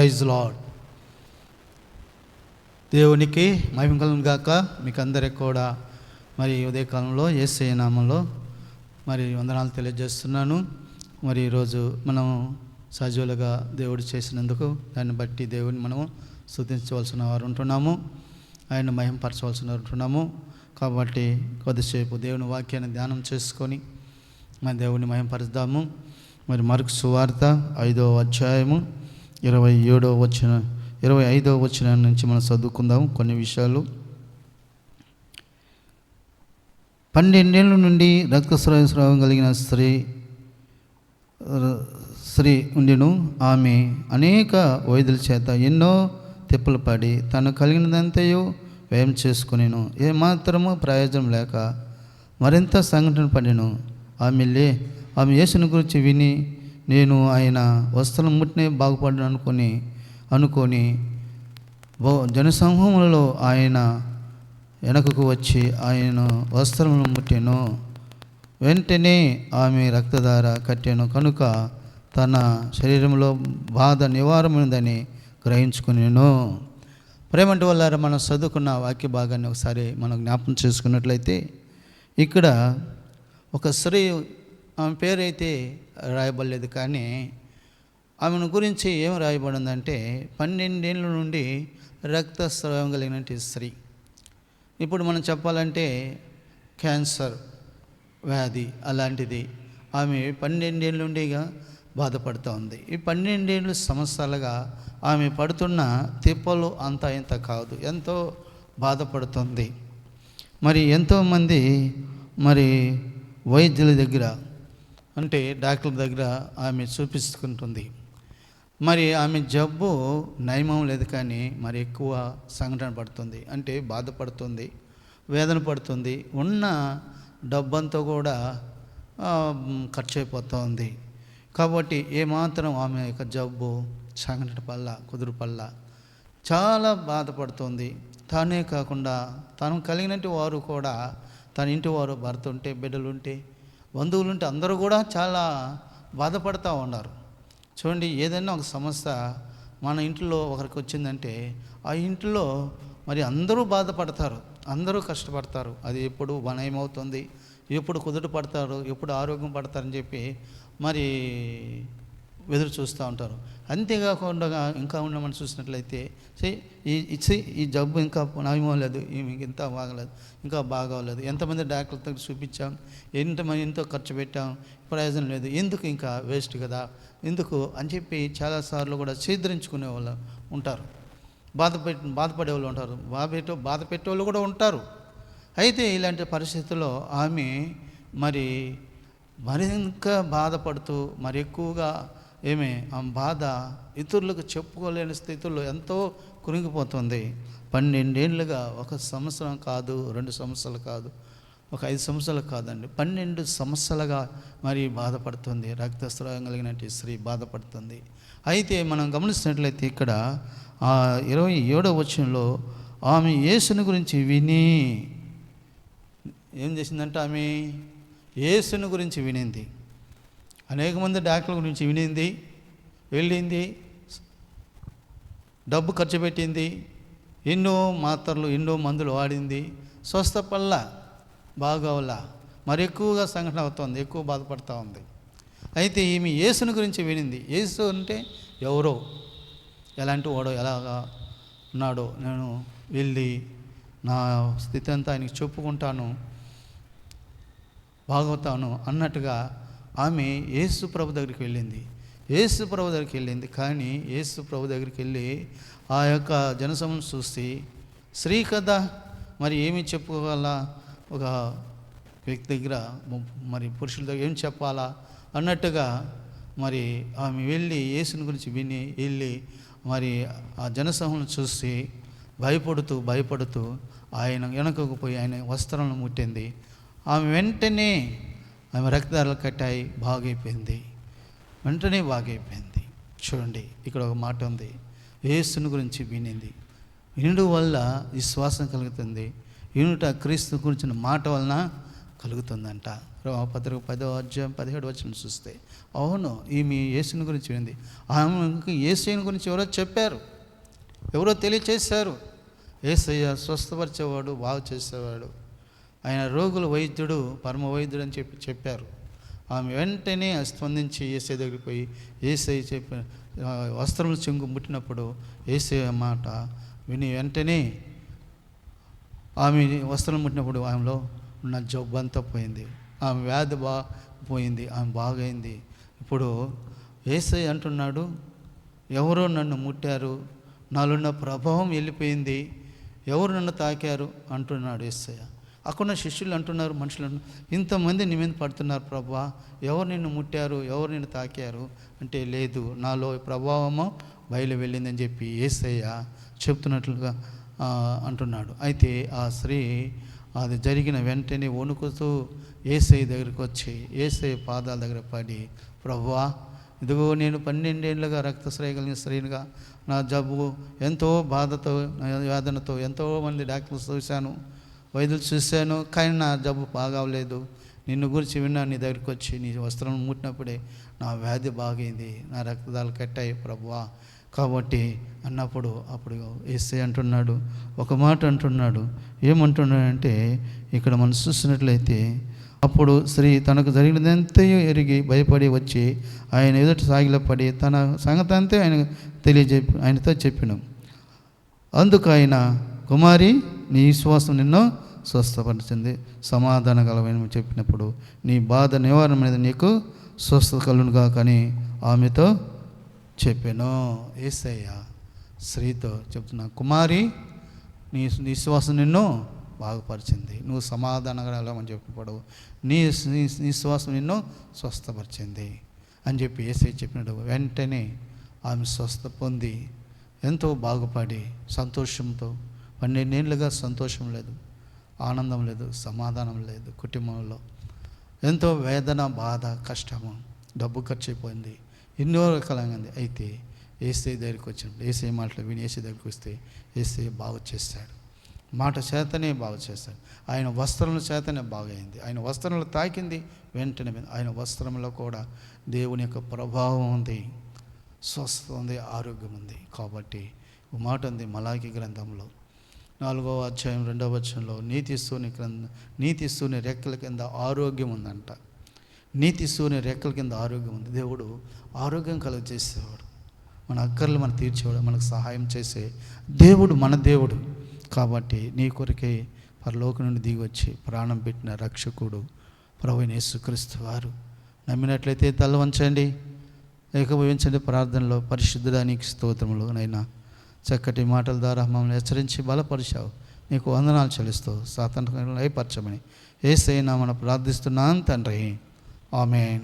Praise lord దేవునికి మహిమకలం గాక. మీకు అందరికి కూడా మరి ఉదయకాలంలో ఏసే నామంలో మరి వందనాలు తెలియజేస్తున్నాను. మరి ఈరోజు మనం సజీవులుగా దేవుడు చేసినందుకు దాన్ని బట్టి దేవుని మనము స్థుతించవలసిన వారు ఉంటున్నాము. ఆయన మహింపరచవలసిన వారు ఉంటున్నాము. కాబట్టి కొద్దిసేపు దేవుని వాక్యాన్ని ధ్యానం చేసుకొని మన దేవుని మహింపరుద్దాము మరి మరుకు సువార్త ఐదో అధ్యాయము ఇరవై ఏడో వచ్చిన ఇరవై ఐదో వచ్చిన నుంచి మనం చదువుకుందాం కొన్ని విషయాలు. పన్నెండేళ్ళ నుండి రక్తస్రావ స్రావం కలిగిన స్త్రీ స్త్రీ ఉండిను. ఆమె అనేక వైద్యుల చేత ఎన్నో తిప్పలు పడి తను కలిగినదంతయో వ్యయం చేసుకునేను. ఏమాత్రము ప్రయోజనం లేక మరింత సంఘటన పడిను. ఆమె లే ఆమె యేసుని గురించి విని నేను ఆయన వస్త్రం ముట్టినే బాగుపడ్డాను అనుకొని అనుకొని జనసమూహంలో ఆయన వెనకకు వచ్చి ఆయన వస్త్రమును ముట్టెను. వెంటనే ఆమె రక్తధార కట్టెను. కనుక తన శరీరంలో బాధ నివారమైందని గ్రహించుకునేను. ప్రేమంటి వల్ల మనం చదువుకున్న వాక్య భాగాన్ని ఒకసారి మనం జ్ఞాపకం చేసుకున్నట్లయితే ఇక్కడ ఒక స్త్రీ ఆమె పేరైతే రాయబడలేదు కానీ ఆమెను గురించి ఏం రాయబడిందంటే పన్నెండేళ్ళ నుండి రక్తస్రావం కలిగినటువంటి స్త్రీ. ఇప్పుడు మనం చెప్పాలంటే క్యాన్సర్ వ్యాధి అలాంటిది ఆమె పన్నెండేళ్ళ నుండిగా బాధపడుతూ ఉంది. ఈ పన్నెండేళ్ళు సంవత్సరాలుగా ఆమె పడుతున్న తిప్పలు అంత ఇంత కాదు. ఎంతో బాధపడుతుంది. మరి ఎంతోమంది మరి వైద్యుల దగ్గర అంటే డాక్టర్ దగ్గర ఆమె చూపించుకుంటుంది మరి ఆమె జబ్బు నయమం లేదు కానీ మరి ఎక్కువ సంఘటన పడుతుంది. అంటే బాధపడుతుంది వేదన పడుతుంది ఉన్న డబ్బంతా కూడా ఖర్చు అయిపోతూ ఉంది కాబట్టి ఏమాత్రం ఆమె యొక్క జబ్బు సంఘటన పల్ల కుదురు పల్ల చాలా బాధపడుతుంది. తానే కాకుండా తను కలిగినట్టు వారు కూడా తన ఇంటి వారు భర్త ఉంటే బిడ్డలు ఉంటే బంధువులు ఉంటే అందరూ కూడా చాలా బాధపడుతూ ఉన్నారు. చూడండి ఏదైనా ఒక సమస్య మన ఇంట్లో ఒకరికి వచ్చిందంటే ఆ ఇంట్లో మరి అందరూ బాధపడతారు అందరూ కష్టపడతారు. అది ఎప్పుడు వనయమవుతుంది ఎప్పుడు కుదుట పడతారు ఎప్పుడు ఆరోగ్యం పడతారని చెప్పి మరి ఎదురు చూస్తూ ఉంటారు. అంతేకాకుండా ఇంకా ఉండమని చూసినట్లయితే సే ఈ ఇచ్చి ఈ జబ్బు ఇంకా నయమవలేదు ఈమెకి ఇంత బాగలేదు ఇంకా బాగోలేదు ఎంతమంది డాక్టర్తో చూపించాం ఎంతమంది ఎంతో ఖర్చు పెట్టాం ప్రయోజనం లేదు. ఎందుకు ఇంకా వేస్ట్ కదా? ఎందుకు? అని చెప్పి చాలాసార్లు కూడా ఛేద్రించుకునే వాళ్ళు ఉంటారు. బాధ బాధపడే వాళ్ళు ఉంటారు. బాధపెట్టే బాధ పెట్టేవాళ్ళు కూడా ఉంటారు. అయితే ఇలాంటి పరిస్థితుల్లో ఆమె మరి మరి ఇంకా బాధపడుతూ మరి ఎక్కువగా ఏమే? ఆ బాధ ఇతరులకు చెప్పుకోలేని స్థితిలో ఎంతో కురింగిపోతుంది పన్నెండేళ్ళుగా ఒక సంవత్సరం కాదు రెండు సంవత్సరాలు కాదు ఒక ఐదు సంవత్సరాలు కాదండి. పన్నెండు సంవత్సరాలుగా మరి బాధపడుతుంది. రక్తస్రావం కలిగినట్టు స్త్రీ బాధపడుతుంది. అయితే మనం గమనిస్తున్నట్లయితే ఇక్కడ ఆ ఇరవై ఏడవ వచనంలో ఆమె యేసుని గురించి విని ఏం చేసిందంటే ఆమె? యేసుని గురించి వినింది. అనేక మంది డాక్టర్ల గురించి వినింది వెళ్ళింది డబ్బు ఖర్చు పెట్టింది ఎన్నో మాత్రలు ఎన్నో మందులు వాడింది. స్వస్థపల్ల బాగోలా మరి ఎక్కువగా సంఘటన అవుతుంది ఎక్కువ బాధపడుతూ ఉంది. అయితే ఈమె యేసుని గురించి వినింది. యేసు అంటే ఎవరో ఎలాంటి వాడో ఎలాగా ఉన్నాడో నేను వెళ్ళి నా స్థితి అంతా ఆయనకి చెప్పుకుంటాను బాగవుతాను అన్నట్టుగా ఆమె యేసు ప్రభు దగ్గరికి వెళ్ళింది. యేసు ప్రభు దగ్గరికి వెళ్ళింది. కానీ యేసు ప్రభు దగ్గరికి వెళ్ళి ఆ యొక్క జనసమను చూసి స్త్రీ కదా మరి ఏమి చెప్పుకోగల ఒక వ్యక్తి దగ్గర మరి పురుషుల దగ్గర ఏం చెప్పాలా? అన్నట్టుగా మరి ఆమె వెళ్ళి యేసుని గురించి విని వెళ్ళి మరి ఆ జనసమను చూసి భయపడుతూ భయపడుతూ ఆయన వెనకకు పోయి ఆయన వస్త్రాలను ముట్టింది. ఆమె వెంటనే ఆమె రక్తదారులు కట్టాయి బాగైపోయింది. వెంటనే బాగైపోయింది. చూడండి ఇక్కడ ఒక మాట ఉంది. యేసుని గురించి వినింది. వినుడు వల్ల విశ్వాసం కలుగుతుంది. వినుట క్రీస్తు గురించిన మాట వలన కలుగుతుందంట. పత్రిక పదో అధ్యాయం పదిహేడు వచ్చిన చూస్తే అవును ఈమె యేసుని గురించి వింది ఆమెకు యేసుని గురించి ఎవరో చెప్పారు? ఎవరో తెలియచేశారు? ఏసయ్య స్వస్థపరిచేవాడు బాగు చేసేవాడు. ఆయన రోగుల వైద్యుడు పరమ వైద్యుడు అని చెప్పి చెప్పారు. ఆమె వెంటనే స్పందించి ఏసై దగ్గరికి పోయి ఏసై చెప్పి ఆ, వస్త్రముల చెంగు ముట్టినప్పుడు ఏసై మాట విని వెంటనే ఆమె వస్త్రం ముట్టినప్పుడు ఆమెలో ఉన్న జబ్బు అంతా పోయింది. ఆమె వ్యాధి బా పోయింది ఆమె బాగైంది. ఇప్పుడు ఏసై అంటున్నాడు ఎవరో నన్ను ముట్టారు నాలో ఉన్న ప్రభావం వెళ్ళిపోయింది ఎవరు నన్ను తాకారు? అంటున్నాడు ఏసయ్య. అక్కడ శిష్యులు అంటున్నారు మనుషులు ఇంతమంది నీ మీద పడుతున్నారు ప్రభా ఎవరు నిన్ను ముట్టారు ఎవరు నిన్ను తాకారు? అంటే లేదు నాలో ప్రభావము బయలు వెళ్ళిందని చెప్పి ఏసయ్య చెప్తున్నట్లుగా అంటున్నాడు. అయితే ఆ స్త్రీ అది జరిగిన వెంటనే వణుకుతూ ఏసై దగ్గరికి వచ్చి ఏసై పాదాల దగ్గర పడి ప్రభువా ఇదిగో నేను పన్నెండేళ్ళుగా రక్తశ్రయ కలిగిన స్త్రీనిగా నా జబ్బు ఎంతో బాధతో నా వేదనతో ఎంతో మంది డాక్టర్స్ చూశాను. వైద్యులు చూశాను కానీ నా జబ్బు బాగాలేదు నిన్ను గురించి విన్నా నీ దగ్గరికి వచ్చి నీ వస్త్రం ముట్టినప్పుడే నా వ్యాధి బాగైంది నా రక్తదాలు కట్టాయి ప్రభువా. కాబట్టి అన్నప్పుడు అప్పుడు ఏసే అంటున్నాడు ఒక మాట అంటున్నాడు ఏమంటున్నాడంటే ఇక్కడ మనం చూసినట్లయితే అప్పుడు స్త్రీ తనకు జరిగినదంతయో ఎరిగి భయపడి వచ్చి ఆయన ఎదుట సాగిలపడి తన సంగతి అంతే ఆయన తెలియజెప్పి ఆయనతో చెప్పిన. అందుకు ఆయన కుమారి నీ విశ్వాసం నిన్ను స్వస్థపరిచింది. సమాధాన కలవని చెప్పినప్పుడు నీ బాధ నివారణ మీద నీకు స్వస్థత కలును కానీ ఆమెతో చెప్పాను. ఏసయ్య స్త్రీతో చెప్తున్నా కుమారి నీ నీ విశ్వాసం నిన్ను బాగుపరిచింది. నువ్వు సమాధాన కలవని చెప్పినప్పుడు నీ నీ నిన్ను స్వస్థపరిచింది. అని చెప్పి ఏసై చెప్పినాడు. వెంటనే ఆమె స్వస్థ పొంది ఎంతో బాగుపడి సంతోషంతో పన్నెండేళ్ళుగా సంతోషం లేదు ఆనందం లేదు సమాధానం లేదు కుటుంబంలో. ఎంతో వేదన బాధ కష్టము డబ్బు ఖర్చు అయిపోయింది ఎన్నో రకాలంగా ఉంది. అయితే ఏసై దగ్గరికి వచ్చినప్పుడు ఏసై మాటలు విని ఏసై దగ్గరికి వస్తే ఏసై బాగు చేస్తాడు. మాట చేతనే బాగు చేస్తాడు. ఆయన వస్త్రముల చేతనే బాగైంది. ఆయన వస్త్రములు తాకింది వెంటనే ఆయన వస్త్రంలో కూడా దేవుని యొక్క ప్రభావం ఉంది. స్వస్థత ఉంది ఆరోగ్యం ఉంది. కాబట్టి మాట ఉంది మలాకి గ్రంథంలో. నాలుగవ అధ్యాయం రెండవ వచనంలో నీతి సూని క్రింద నీతి సూని రెక్కల కింద ఆరోగ్యం ఉందంట. నీతి సూని రెక్కల కింద ఆరోగ్యం ఉంది. దేవుడు ఆరోగ్యం కలుగజేసేవాడు మన అక్కర్లు మనం తీర్చేవాడు మనకు సహాయం చేసే దేవుడు మన దేవుడు. కాబట్టి నీ కొరకే పరలోకం నుండి దిగి వచ్చి ప్రాణం పెట్టిన రక్షకుడు ప్రభు యేసుక్రీస్తు వారు. నమ్మినట్లయితే తల వంచండి. ఏకభవించండి ప్రార్థనలో పరిశుద్ధడానికి స్తోత్రములు. నైనా చక్కటి మాటల ద్వారా మమ్మల్ని హెచ్చరించి బలపరిచావు. నీకు వందనాలు చెల్లిస్తూ ఏపరచమని అయిపరచమని ఏసైనా మనం ప్రార్థిస్తున్నాను తండ్రి. ఆమెన్.